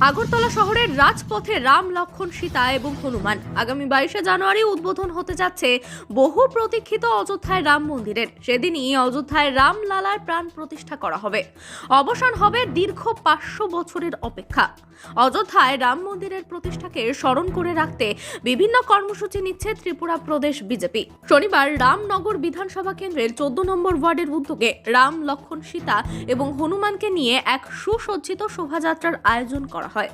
আগরতলা শহরের রাজপথে রাম লক্ষণ সীতা এবং হনুমান। আগামী বাইশে জানুয়ারি উদ্বোধন হতে যাচ্ছে বহু প্রতীক্ষিত অযোধ্যায় রাম মন্দিরের। সেদিনই অযোধ্যায় রাম লালার প্রাণ প্রতিষ্ঠা করা হবে। অবসান হবে দীর্ঘ পাঁচশো বছরের অপেক্ষা। অযোধ্যায় রাম মন্দিরের প্রতিষ্ঠাকে স্মরণ করে রাখতে বিভিন্ন কর্মসূচি নিচ্ছে ত্রিপুরা প্রদেশ বিজেপি। শনিবার রামনগর বিধানসভা কেন্দ্রের চোদ্দ নম্বর ওয়ার্ডের উদ্যোগে রাম লক্ষণ সীতা এবং হনুমানকে নিয়ে এক সুসজ্জিত শোভাযাত্রার আয়োজন করা হয়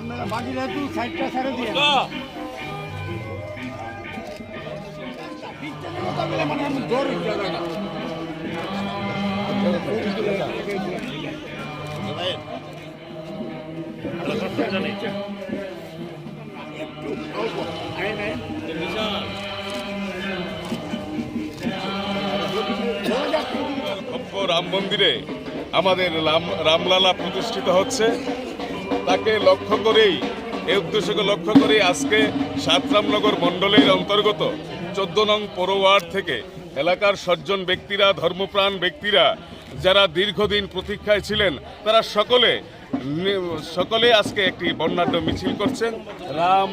আমরা বাকি যেহেতু সাইডটা ছেড়ে দিয়ে রাম মন্দিরে আমাদের রাম রামলালা প্রতিষ্ঠিত হচ্ছে। তাকে লক্ষ্য করেই, এই উদ্দেশ্যকে লক্ষ্য করেই আজকে সাতরামনগর মণ্ডলের অন্তর্গত চোদ্দ নং পৌর ওয়ার্ড থেকে এলাকার সজ্জন ব্যক্তিরা, ধর্মপ্রাণ ব্যক্তিরা, যারা দীর্ঘদিন প্রতীক্ষায় ছিলেন, তারা সকলে সকলে আজকে একটি বর্ণাঢ্য মিছিল করছেন। রাম,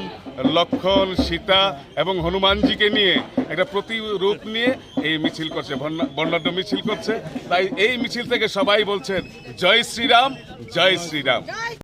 লক্ষণ, সীতা এবং হনুমানজিকে নিয়ে একটা প্রতিরূপ নিয়ে এই মিছিল করছে বর্ণাঢ্য মিছিল করছে। তাই এই মিছিল থেকে সবাই বলছেন, জয় শ্রীরাম জয় শ্রীরাম।